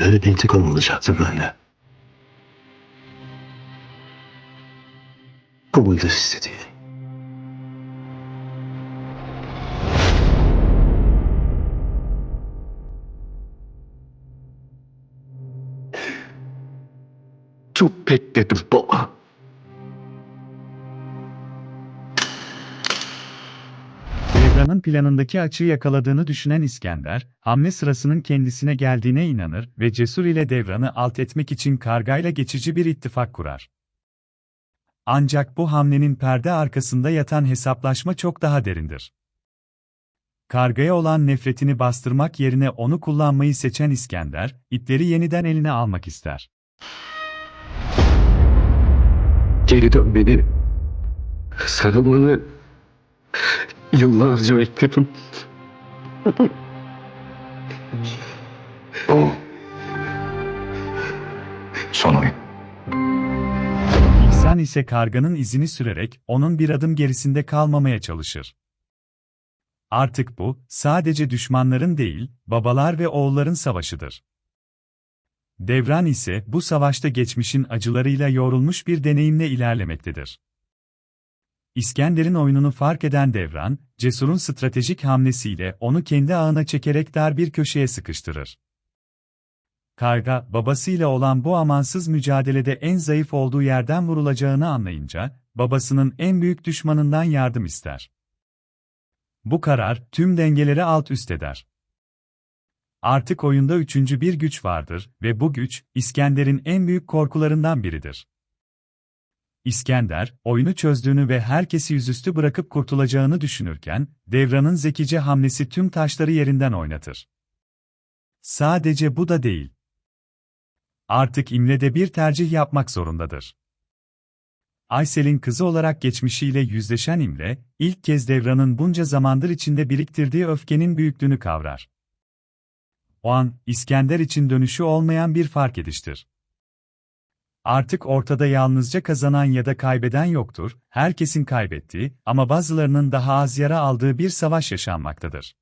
Böyle bir intikam olacaktı böyle. Bu muydu istediği? Çok bekledim baba. Devran'ın planındaki açığı yakaladığını düşünen İskender, hamle sırasının kendisine geldiğine inanır ve Cesur ile Devran'ı alt etmek için kargayla geçici bir ittifak kurar. Ancak bu hamlenin perde arkasında yatan hesaplaşma çok daha derindir. Kargaya olan nefretini bastırmak yerine onu kullanmayı seçen İskender, ipleri yeniden eline almak ister. Geri dön beni. Sarılmanı yıllarca bekledim. o son oyun. İhsan ise karganın izini sürerek onun bir adım gerisinde kalmamaya çalışır. Artık bu, sadece düşmanların değil, babalar ve oğulların savaşıdır. Devran ise bu savaşta geçmişin acılarıyla yoğrulmuş bir deneyimle ilerlemektedir. İskender'in oyununu fark eden Devran, Cesur'un stratejik hamlesiyle onu kendi ağına çekerek dar bir köşeye sıkıştırır. Karga, babasıyla olan bu amansız mücadelede en zayıf olduğu yerden vurulacağını anlayınca, babasının en büyük düşmanından yardım ister. Bu karar, tüm dengeleri alt üst eder. Artık oyunda üçüncü bir güç vardır ve bu güç, İskender'in en büyük korkularından biridir. İskender, oyunu çözdüğünü ve herkesi yüzüstü bırakıp kurtulacağını düşünürken, Devran'ın zekice hamlesi tüm taşları yerinden oynatır. Sadece bu da değil. Artık İmre'de bir tercih yapmak zorundadır. Aysel'in kızı olarak geçmişiyle yüzleşen İmre, ilk kez Devran'ın bunca zamandır içinde biriktirdiği öfkenin büyüklüğünü kavrar. O an, İskender için dönüşü olmayan bir fark ediştir. Artık ortada yalnızca kazanan ya da kaybeden yoktur, herkesin kaybettiği ama bazılarının daha az yara aldığı bir savaş yaşanmaktadır.